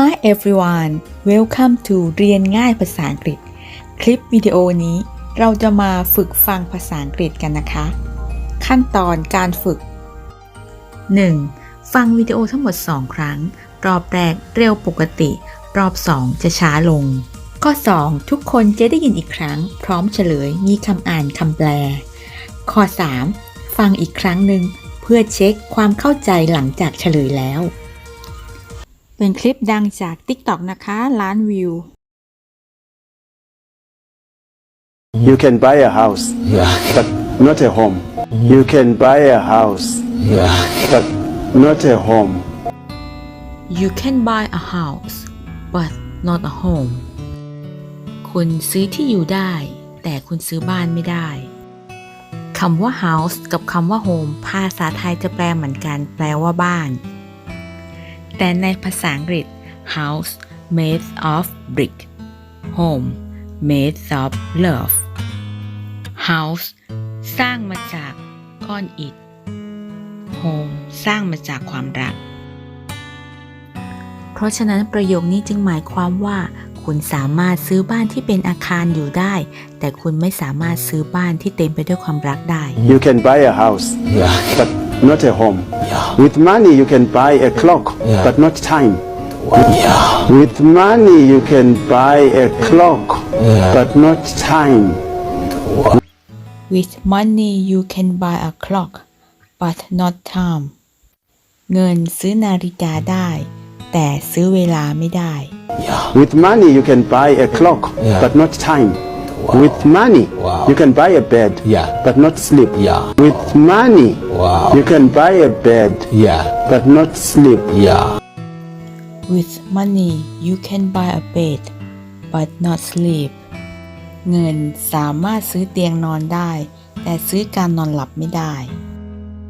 Hi everyone welcome to เรียนง่ายภาษาอังกฤษ คลิปวิดีโอนี้ เราจะมาฝึกฟังภาษาอังกฤษกันนะคะ ขั้นตอนการฝึก 1. ฟังวิดีโอทั้งหมด 2 ครั้ง รอบแรกเร็วปกติ รอบ 2 จะช้าลง ข้อ 2 ทุกคนจะได้ยินอีกครั้ง พร้อมเฉลยมีคำอ่านคำแปล ข้อ 3 ฟังอีกครั้งหนึ่งเพื่อเช็คความเข้าใจหลังจากเฉลยแล้ว เป็นคลิปดังจาก TikTok นะคะ ล้านวิว You can buy a house, Yeah, but not a home. You can buy a house, yeah, but not a home. You can buy a house but not a home คุณซื้อที่อยู่ได้ แต่คุณซื้อบ้านไม่ได้คำว่า house กับคำว่า home ภาษาไทยจะแปลเหมือนกัน แปลว่าบ้าน แต่ในภาษาอังกฤษ house made of brick home made of love house สร้างมาจากก้อนอิฐ home สร้างมาจากความรัก เพราะฉะนั้นประโยคนี้จึงหมายความว่า คุณสามารถซื้อบ้านที่เป็นอาคารอยู่ได้ แต่คุณไม่สามารถซื้อบ้านที่เต็มไปด้วยความรักได้ You can buy a house, yeah, but not a home. yeah, With money, you can buy a clock, Yeah. but not time. yeah, With money, you can buy a clock, Yeah. but not time. With money you can buy a clock but not time เงินซื้อนาฬิกาได้ แต่ซื้อเวลาไม่ได้ yeah, With money, you can buy a clock, Yeah. but not time. Wow. With money, Wow. you can buy a bed, Yeah. but not sleep. Yeah. With money, Wow. you can buy a bed, yeah, but not sleep. yeah, With money you can buy a bed but not sleep เงินสามารถซื้อเตียงนอนได้ แต่ซื้อการนอนหลับไม่ได้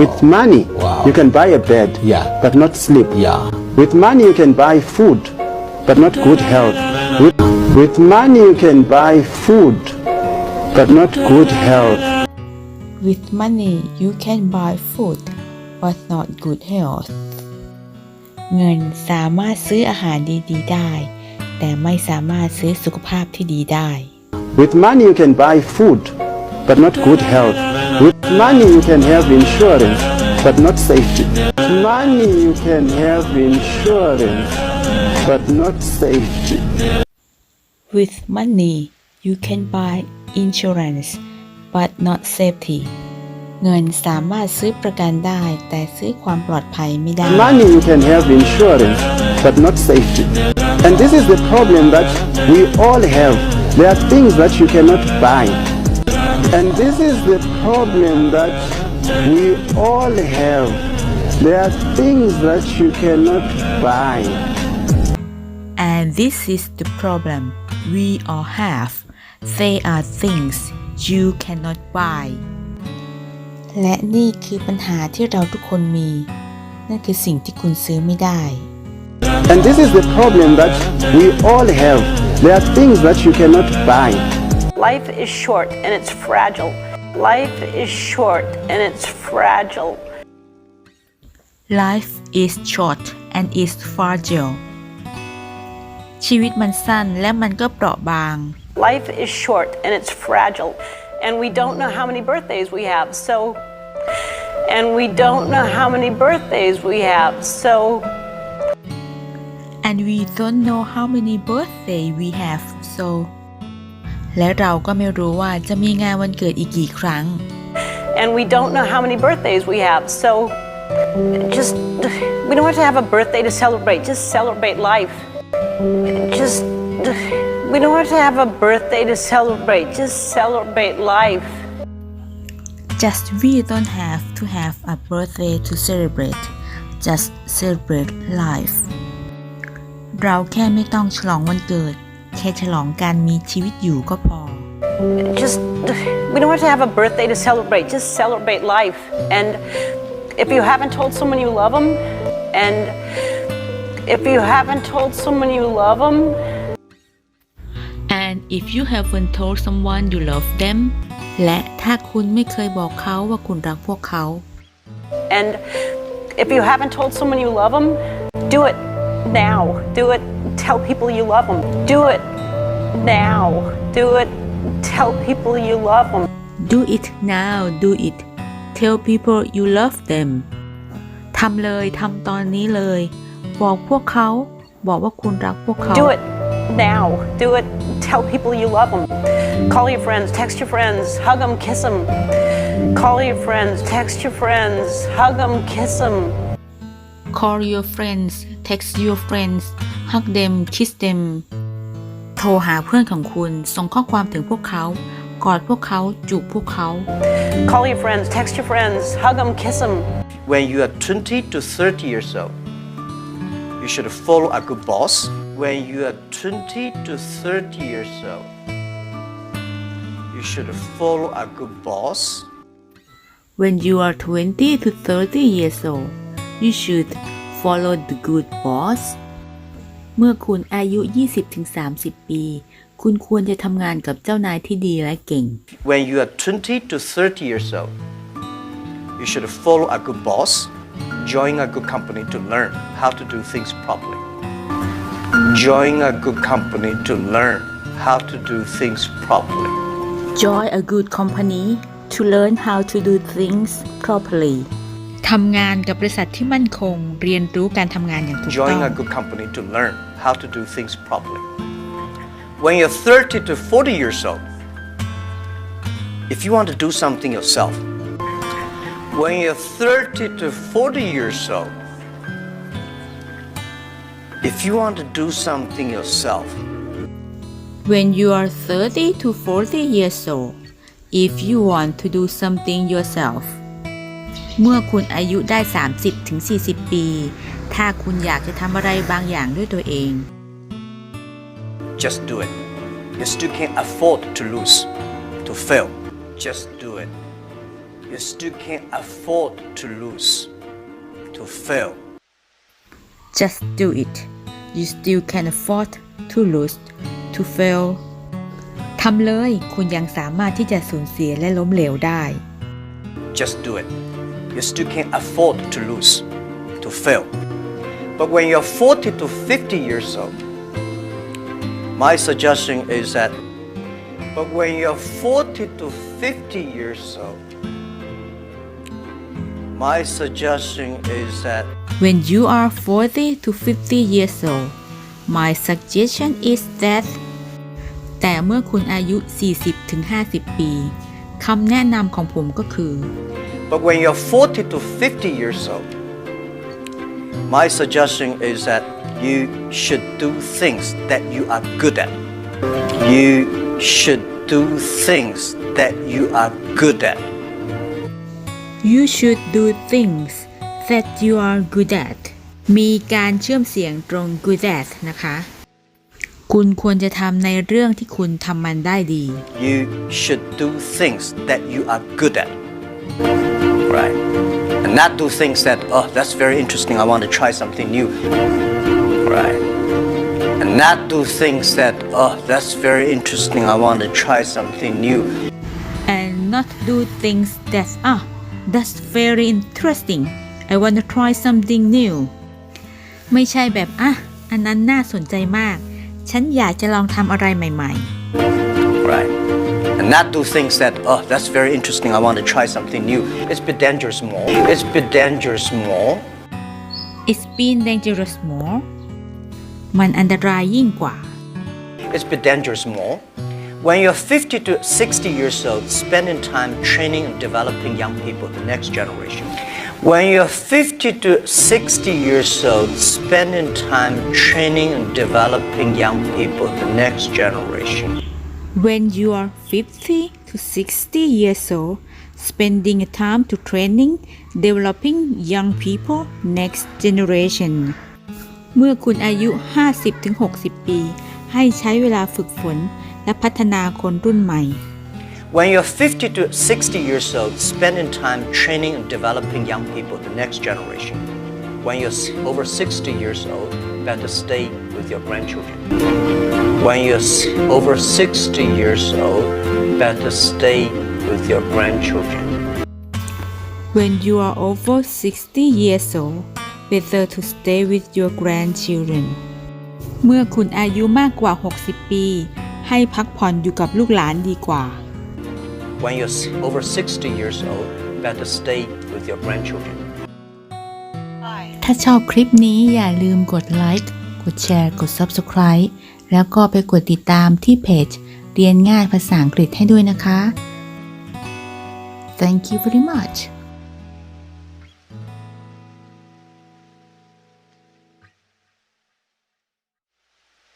With money, Wow. you can buy a bed, Yeah. but not sleep. yeah, With money, you can buy food, but not good health. With, with money, you can buy food, but not good health. With money you can buy food but not good health เงินสามารถซื้ออาหารดีๆได้ แต่ไม่สามารถซื้อสุขภาพที่ดีได้ With money, you can buy food, but not good health. With money, you can have insurance, but not safety. With money, you can have insurance, but not safety. With money you can buy insurance but not safety เงินสามารถซื้อประกันได้ แต่ซื้อความปลอดภัยไม่ได้ Money you can have insurance, but not safety. And this is the problem that we all have. There are things that you cannot buy. And this is the problem that we all have. There are things that you cannot buy. and this is the problem we all have they are things you cannot buy และนี่คือปัญหาที่เราทุกคนมี นั่นคือสิ่งที่คุณซื้อไม่ได้ And this is the problem that we all have. There are things that you cannot buy. Life is short and it's fragile. Life is short and it's fragile. life is short and is fragile ชีวิตมันสั้นและมันก็เปราะบาง Life is short and it's fragile. And we don't know how many birthdays we have. So, and we don't know how many birthdays we have. So, and we don't know how many birthday we have so และเราก็ไม่รู้ว่าจะมีงานวันเกิดอีกกี่ครั้ง and we don't know how many birthdays we have. So, just, we don't have to have a birthday to celebrate. Just celebrate life. Just, we don't have to have a birthday to celebrate. Just celebrate life. just we don't have to have a birthday to celebrate just celebrate life เราแค่ไม่ต้องฉลองวันเกิด แค่ฉลองการมีชีวิตอยู่ก็พอ just we don't have to have a birthday to celebrate just celebrate life and if you haven't told someone you love them and if you haven't told someone you love them and if you haven't told someone you love them และถ้าคุณไม่เคยบอกเขาว่าคุณรักพวกเขา and if you haven't told someone you love them do it now. Do it. Tell people you love them. Do it now. Do it. Tell people you love them. do it now do it tell people you love them ทำเลยทำตอนนี้เลย บอกพวกเขา บอกว่าคุณรักพวกเขา Do it now. Do it. Tell people you love them. Call your friends, text your friends, hug them, kiss them. Call your friends, text your friends, hug them, kiss them. call your friends text your friends hug them kiss them โทรหาเพื่อนของคุณ ส่งข้อความถึงพวกเขา กอดพวกเขา จูบพวกเขา Call your friends, text your friends, hug them, kiss them. When you are 20 to 30 years old, you should follow a good boss. When you are 20 to 30 years old, you should follow a good boss. when you are 20 to 30 years old you should follow the good boss เมื่อคุณอายุ 20-30 ปี คุณควรจะทำงานกับเจ้านายที่ดีและเก่ง When you are 20 to 30 years old, you should follow a good boss, join a good company to learn how to do things properly. Join a good company to learn how to do things properly. join a good company to learn how to do things properly ทำงานกับบริษัทที่มั่นคง เรียนรู้การทำงานอย่างถูกต้อง Join a good company to learn how to do things properly. When you're 30 to 40 years old, if you want to do something yourself, when you're 30 to 40 years old, if you want to do something yourself. When you are 30 to 40 years old, if you want to do something yourself. เมื่อคุณอายุได้ 30ถึง40 ถ้าคุณอยากจะทำอะไรบางอย่างด้วยตัวเอง Just do it. You still can't afford to lose, to fail. Just You still can't afford to lose, to fail. just do it you still can afford to lose to fail ทำเลย คุณยังสามารถที่จะสูญเสียและล้มเหลวได้ Just do it. You still can't afford to lose, to fail. But when you're 40 to 50 years old, my suggestion is that, but when you're 40 to 50 years old, my suggestion is that When you are 40 to 50 years old my suggestion is that แต่เมื่อคุณอายุ 40 ถึง 50 ปี คำแนะนำของผมก็คือ But when you're 40 to 50 years old, my suggestion is that you should do things that you are good at. You should do things that you are good at. you should do things that you are good at มีการเชื่อมเสียงตรง good at นะคะ คุณควรจะทำในเรื่องที่คุณทำมันได้ดี You should do things that you are good at. Right. And not do things that, oh, that's very interesting. I want to try something new. Right. And not do things that, oh, that's very interesting. I want to try something new. and not do things that ah that's very interesting I want to try something new ไม่ใช่แบบอ่ะอันนั้นน่าสนใจมาก ฉันอยากจะลองทำอะไรใหม่ Right. And not do things that, oh, that's very interesting. I want to try something new. It's bit dangerous more. It's bit dangerous more.ๆ It's been dangerous more มันอันตรายยิ่งกว่า It's bit dangerous more. When you're 50 to 60 years old, spending time training and developing young people, the next generation. When you're 50 to 60 years old, spending time training and developing young people, the next generation. when you are 50 to 60 years old spending time to training developing young people next generation เมื่อคุณอายุ 50 ถึง 60 ปี ให้ใช้เวลาฝึกฝน และพัฒนาคนรุ่นใหม่ When you're 50 to 60 years old, spending time training and developing young people, the next generation. When you're s- over 60 years old, better stay with your grandchildren. When you're s- over 60 years old, better stay with your grandchildren. when you are over 60 years old better to stay with your grandchildren เมื่อคุณอายุมากกว่า 60 ปี ให้พักผ่อนอยู่กับลูกหลานดีกว่า When you're s- over 60 years old, better stay with your grandchildren. ถ้าชอบคลิปนี้อย่าลืมกดไลค์กดแชร์กด Subscribe แล้วก็ไปกดติดตามที่เพจ เรียนง่ายภาษาอังกฤษให้ด้วยนะคะ Thank you very much